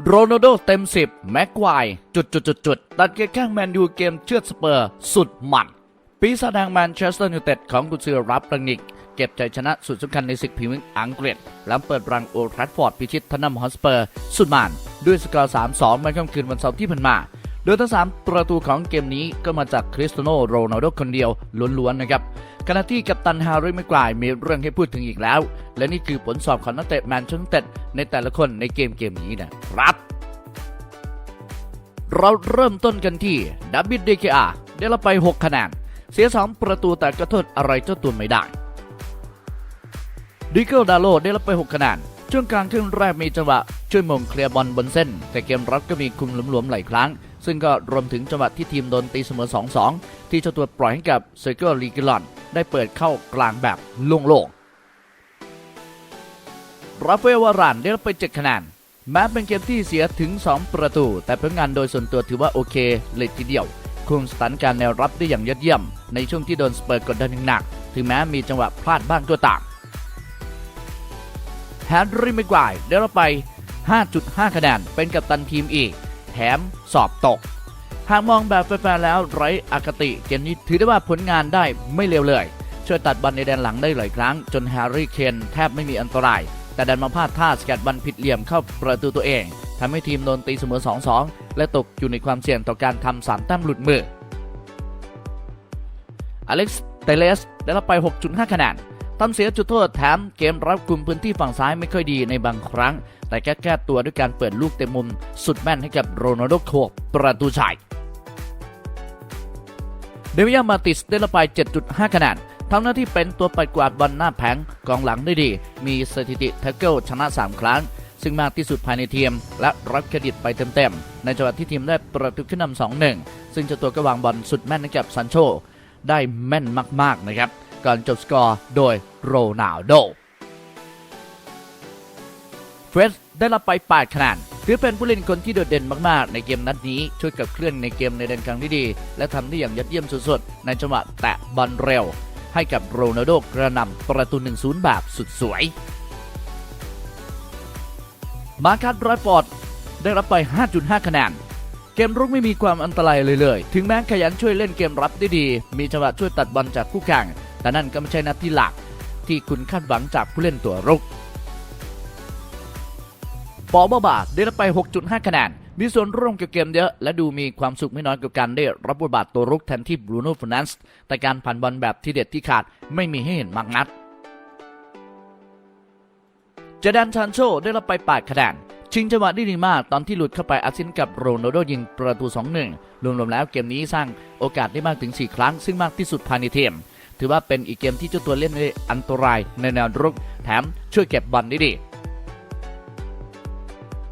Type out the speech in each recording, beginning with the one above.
โรนัลโดเต็ม 10 แม็กควายจุดจุดจุดจุดตัดเกมแข้งแมนยูเกมเชือดสเปอร์ สุดมันปีศาจแดงแมนเชสเตอร์ยูไนเต็ดของกุนซือรับรังนิก เก็บใจชนะสุดสำคัญในศึกพรีเมียร์อังกฤษหลังเปิดรังโอทราฟฟอร์ดพิชิตทันนัมฮอสเปอร์ สุดมัน ด้วยสกอร์ 3-2เมื่อค่ำคืนวันเสาร์ที่ผ่านมา โดยทั้งสามประตูของเกมนี้ก็มาจากคริสเตียโนโรนัลโดคนเดียวล้วนๆนะครับ ขณะที่กัปตันฮาร์รี่แม็กควายมีเรื่องให้พูดถึงอีกแล้ว และนี่คือผลสอบของนักเตะแมนเชสเตอร์ยูไนเต็ดในแต่ละคนในเกมเกมนี้นะครับ เราเริ่มต้นกันที่ดับบิดเดคอาได้รับไป 6 คะแนน เสีย 2 ประตูแต่ก็โทษอะไรเจ้าตัวไม่ได้ดิเกิลดาโลได้รับไป 6 คะแนนช่วงกลางครึ่งแรกมีจังหวะช่วยมงเคลียร์บอลบนเส้น แต่เกมรับก็มีคุมหลวมๆหลายครั้ง ซึ่งก็รวมถึงจังหวะที่ทีมโดนตีเสมอ 2-2 ที่เจ้าตัวปล่อยให้กับเซอร์เกิลลีกิลอนได้เปิดเข้ากลางแบบโล่งๆราฟเอลวารานได้รับไป 7 คะแนนแม้เป็นเกมที่เสียถึง 2 ประตู แต่ผลงานโดยส่วนตัวถือว่าโอเคเลยทีเดียว คุมสถานการณ์แนวรับได้อย่างยอดเยี่ยม ในช่วงที่โดนสเปอร์กดดันหนัก ถึงแม้มีจังหวะพลาดบ้างก็ตามแฮร์รี่แม็กวายได้รับไป 5.5 คะแนนเป็นกัปตันทีมอีก แถมสอบตก หากมองแบบแฟร์แล้วไร้อคติเกมนี้ถือได้ว่าผลงานได้ไม่เลวเลย ช่วยตัดบอลในแดนหลังได้หลายครั้ง จนแฮร์รี่เคนแทบไม่มีอันตราย แต่ดันมาพลาดท่าสกัดบอลผิดเหลี่ยมเข้าประตูตัวเองทำให้ทีมโดนตีเสมอ 2-2 และตกอยู่ในความเสี่ยงต่อการทำสามแต้มหลุดมือ อเล็กซ์ เตเลส ได้รับไป 6.5 คะแนน ทำเสียจุดโทษแถมเกมรับกลุ่มพื้นที่ฝั่งซ้ายไม่ค่อยดีในบางครั้ง แต่แก้แก้ตัวด้วยการเปิดลูกเต็มมุม สุดแม่นให้กับโรนัลโดโคบประตูชัยเดวิยามาติสได้รับไป 7.5 คะแนนทำหน้าที่เป็นตัวปัดกวาดบอลหน้าแผงกองหลังได้ดี มีสถิติแท็กเกิลชนะ 3 ครั้ง ซึ่งมากที่สุดภายในทีม และรับเครดิตไปเต็มๆ ในจังหวะที่ทีมได้ประตูขึ้นนำ2-1 ซึ่งเจ้าตัวก็วางบอลสุดแม่นให้กับซันโช ได้แม่นมากๆนะครับ ก่อนจบสกอร์โดยโรนัลโดเฟรดได้รับไป 8 คะแนนถือเป็นผู้เล่นคนที่โดดเด่นมากๆ ในเกมนัดนี้ช่วยกับเคลื่อนในเกมในแดนกลางที่ดี และทำได้อย่างยอดเยี่ยมสุดๆ ในจังหวะแตะบอลเร็ว ให้กับโรนัลโดกระนำประตู 1-0 แบบสุดสวย มาคัสรอยปอดได้รับไป 5.5 คะแนนเกมรุกไม่มีความอันตรายเลยเลย ถึงแม้ขยันช่วยเล่นเกมรับได้ดี มีจังหวะช่วยตัดบอลจากคู่แข่ง แต่นั่นก็ไม่ใช่หน้าที่หลักที่คุณคาดหวังจากผู้เล่นตัวรุกปอบาบาได้รับไป 6.5 คะแนน มีส่วนร่วมกับเกมเยอะ และดูมีความสุขไม่น้อยกับการได้รับบทบาทตัวรุกแทนที่บรูโน่ฟ r น a นส์แต่การผ่านบอลแบบที่เด็ดที่ขาดไม่มีให้เห็นมากนัดเจดันชานโชได้รับไป8คะแนนชิงจังหวะได้ดีมากตอนที่หลุดเข้าไปอาซินกับโรนัลโดยิงประตู 2-1 รวมๆแล้วเกมนี้สร้างโอกาสได้มากถึง 4 ครั้ง ซึ่งมากที่สุดภายในทีม ถือว่าเป็นอีกเกมที่เจ้าตัวเล่นได้อันตรายในแนวรุก แถมช่วยเก็บบอลได้ดี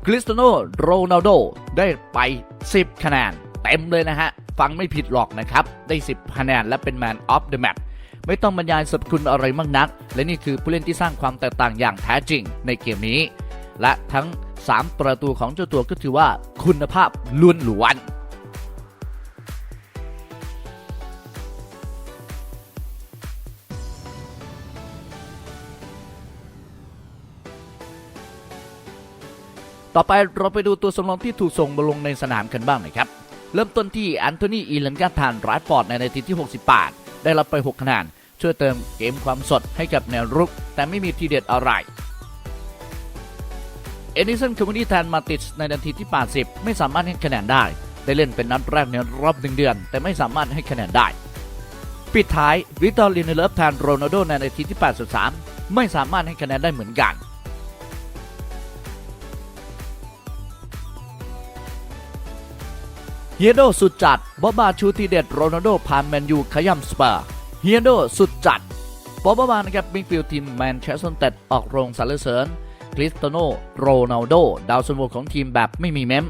คริสตียโนโรนัลโดได้ไป 10 คะแนน เต็มเลยนะฮะ ฟังไม่ผิดหรอกนะครับ ได้ 10 คะแนนและเป็น Man of the Match ไม่ต้องบรรยายสรรพคุณอะไรมากนัก และนี่คือผู้เล่นที่สร้างความแตกต่างอย่างแท้จริงในเกมนี้ และทั้ง 3 ประตูของเจ้าตัวก็ถือว่าคุณภาพล้วนหลวน ต่อไปเราไปดูตัวสำรองที่ถูกส่งมาลงในสนามกันบ้างนะครับ เริ่มต้นที่แอนโทนีอีลันกาทานรายฟอร์ดในนาทีที่ 68 ได้รับไป 6 คะแนนช่วยเติมเกมความสดให้กับแนวรุก แต่ไม่มีทีเด็ดอะไรเอนิสันคอมมูนิแทนมาติสในนาทีที่ 80 ไม่สามารถให้คะแนนได้ ได้เล่นเป็นนัดแรกในรอบหนึ่งเดือน แต่ไม่สามารถให้คะแนนได้ ปิดท้ายวิตอลินเลฟแทนโรนัลโดในนาทีที่ 83 ไม่สามารถให้คะแนนได้เหมือนกัน เฮียโดสุดจัดบอบาชูทีเด็ดโรนัลโดพาแมนยูขย่ำสเปอร์เฮียโดสุดจัดบอบานะครับมิดฟิลทีมแมนเชสเตอร์เต็ดออกโรงสรรเสริญคริสเตโนโรนัลโด ดาวซันโวของทีมแบบไม่มีเมม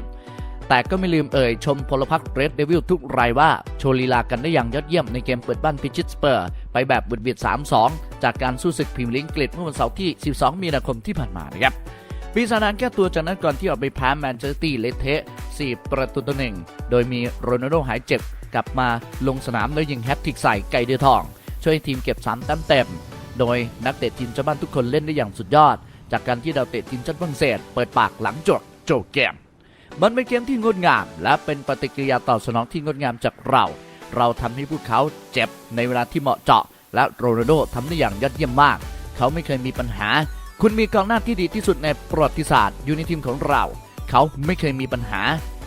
แต่ก็ไม่ลืมเอ่ย ชมพลพรรคเรดเดวิลทุกรายว่า โชว์ลีลากันได้อย่างยอดเยี่ยมในเกมเปิดบ้านพิชิตสเปอร์ ไปแบบบุดเบียด 3-2 จากการสู้ศึกพรีเมียร์ลีกอังกฤษเมื่อวันเสาร์ที่ 12 มีนาคมที่ผ่านมานะครับปีศาจนั้นแก้ตัวจากนั้นก่อนที่ออกไปแพ้แมนเชสเตอร์ตีเลเทะ 4 ประตูต่อหนึ่งโดยมีโรนัลโดหายเจ็บกลับมาลงสนามแล้วยิงแฮตทริกใส่ไก่เดือทอง ช่วยให้ทีมเก็บ3แต้มเต็ม โดยนักเตะทีมเจ้าบ้านทุกคนเล่นได้อย่างสุดยอด จากการที่ดาวเตะทีมชาติฝรั่งเศสเปิดปากหลังจบจจบเกม มันเป็นเกมที่งดงาม และเป็นปฏิกิริยาตอบสนองที่งดงามจากเรา เราทำให้พวกเขาเจ็บในเวลาที่เหมาะเจาะ และโรนัลโดทำได้อย่างยอดเยี่ยมมาก เขาไม่เคยมีปัญหา คุณมีกองหน้าที่ดีที่สุดในประวัติศาสตร์อยู่ในทีมของเรา เขาไม่เคยมีปัญหา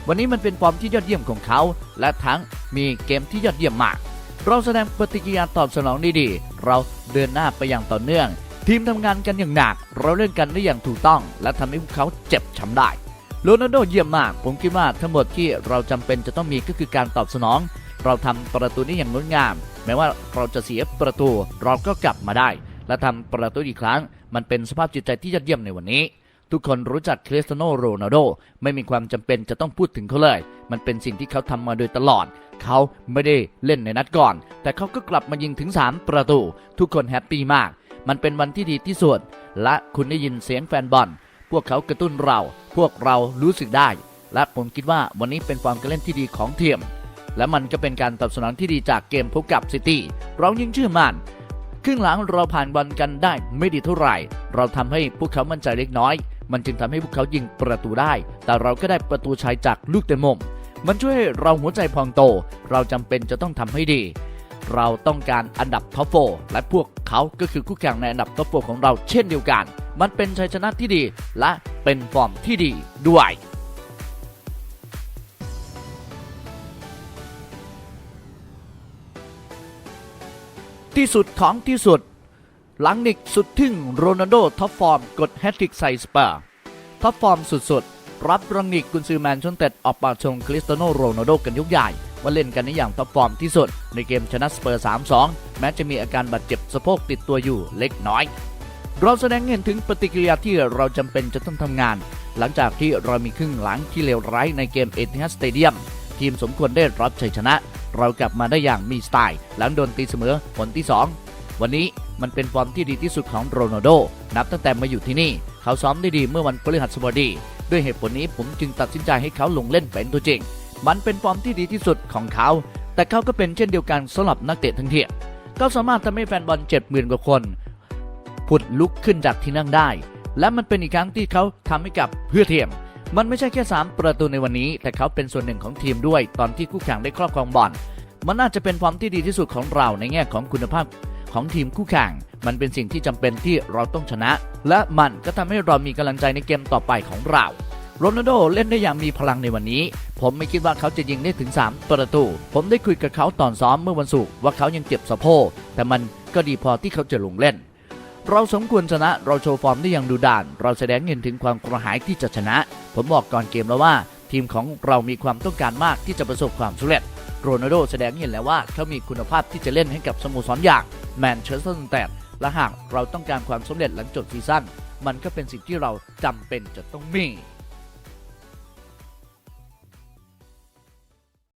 วันนี้มันเป็นฟอร์มที่ยอดเยี่ยมของเขา และทั้งมีเกมที่ยอดเยี่ยมมาก เราแสดงปฏิกิริยาตอบสนองได้ดี เราเดินหน้าไปอย่างต่อเนื่อง ทีมทำงานกันอย่างหนัก เราเล่นกันได้อย่างถูกต้อง และทำให้พวกเขาเจ็บช้ำได้โรนัลโดเยี่ยมมาก ผมคิดว่าทั้งหมดที่เราจำเป็นจะต้องมีก็คือการตอบสนอง เราทำประตูนี้อย่างงดงาม แม้ว่าเราจะเสียประตูเราก็กลับมาได้ และทำประตูอีกครั้ง มันเป็นสภาพจิตใจที่ยอดเยี่ยมในวันนี้ ทุกคนรู้จักคริสเตียโนโรนัลโดไม่มีความจำเป็นจะต้องพูดถึงเขาเลย มันเป็นสิ่งที่เขาทำมาโดยตลอด เขาไม่ได้เล่นในนัดก่อน แต่เขาก็กลับมายิงถึง 3 ประตู ทุกคนแฮปปี้มาก มันเป็นวันที่ดีที่สุด และคุณได้ยินเสียงแฟนบอล พวกเขากระตุ้นเรา พวกเรารู้สึกได้ และผมคิดว่าวันนี้เป็นความการเล่นที่ดีของทีม และมันก็เป็นการตอบสนองที่ดีจากเกมพบกับซิตี้ เรายิ่งชื่อมันครึ่งหลังเราผ่านบอลกันได้ไม่ดีเท่าไหร่ เราทำให้พวกเขามั่นใจเล็กน้อย มันจึงทำให้พวกเขายิงประตูได้ แต่เราก็ได้ประตูชัยจากลูกเตะมุม มันช่วยให้เราหัวใจพองโต เราจำเป็นจะต้องทำให้ดี เราต้องการอันดับท็อปโฟและพวกเขาก็คือคู่แข่งในอันดับท็อปโฟของเราเช่นเดียวกัน มันเป็นชัยชนะที่ดีและเป็นฟอร์มที่ดีด้วยที่สุดของที่สุด หลังนิกสุดทึ่งโรนัลโดท็อปฟอร์มกดแฮตทริกใส่สเปอร์ท็อปฟอร์มสุดๆ รับรังนิกกุนซือแมนชนเต็ดออกปากชงคริสเตโนโรนัลโดกันยุกใหญ่ว่าเล่นกันในอย่างท็อปฟอร์มที่สุด ในเกมชนะสเปอร์ 3-2 แม้จะมีอาการบาดเจ็บสะโพกติดตัวอยู่เล็กน้อย เราแสดงเห็นถึงปฏิกิริยาที่เราจำเป็นจะต้องทำงาน หลังจากที่เรามีครึ่งหลังที่เลวร้ายในเกมเอติฮัดสเตเดียมทีมสมควรได้รับชัยชนะ เรากลับมาได้อย่างมีสไตล์ หลังโดนตีเสมอผลที่ 2 วันนี้ มันเป็นฟอร์มที่ดีที่สุดของโรนัลโดนับตั้งแต่มาอยู่ที่นี่ เขาซ้อมได้ดีเมื่อวันพฤหัสบดี ด้วยเหตุผลนี้ผมจึงตัดสินใจให้เขาลงเล่นเป็นตัวจริง มันเป็นฟอร์มที่ดีที่สุดของเขา แต่เขาก็เป็นเช่นเดียวกันสำหรับนักเตะทั้งเทีมเขาสามารถทำให้แฟนบอล70,000กว่าคนผุดลุกขึ้นจากที่นั่งได้ และมันเป็นอีกครั้งที่เขาทำให้กับเพื่อทีมมันไม่ใช่แค่ 3 ประตูในวันนี้ แต่เขาเป็นส่วนหนึ่งของทีมด้วย ตอนที่คู่แข่งได้ครอบครองบอล มันน่าจะเป็นความที่ดีที่สุดของเราในแง่ของคุณภาพ ของทีมคู่แข่ง มันเป็นสิ่งที่จำเป็นที่เราต้องชนะ และมันก็ทำให้เรามีกำลังใจในเกมต่อไปของเราโรนัลโดเล่นได้อย่างมีพลังในวันนี้ ผมไม่คิดว่าเขาจะยิงได้ถึง 3 ประตู ผมได้คุยกับเขาตอนซ้อมเมื่อวันศุกร์ว่าเขายังเจ็บสะโพกแต่มันก็ดีพอที่เขาจะลงเล่น เราสมควรชนะเราโชว์ฟอร์มได้อย่างดูดาน เราแสดงเห็นถึงความกระหายที่จะชนะ ผมบอกก่อนเกมแล้วว่า ทีมของเรามีความต้องการมากที่จะประสบความสำเร็จโรนัลโดแสดงเห็นแล้วว่าเขามีคุณภาพที่จะเล่นให้กับสโมสรอย่าง แมนเชสเตอร์ยูไนเต็ดและหากเราต้องการความสำเร็จหลังจบซีซั่นมันก็เป็นสิ่งที่เราจำเป็นจะต้องมี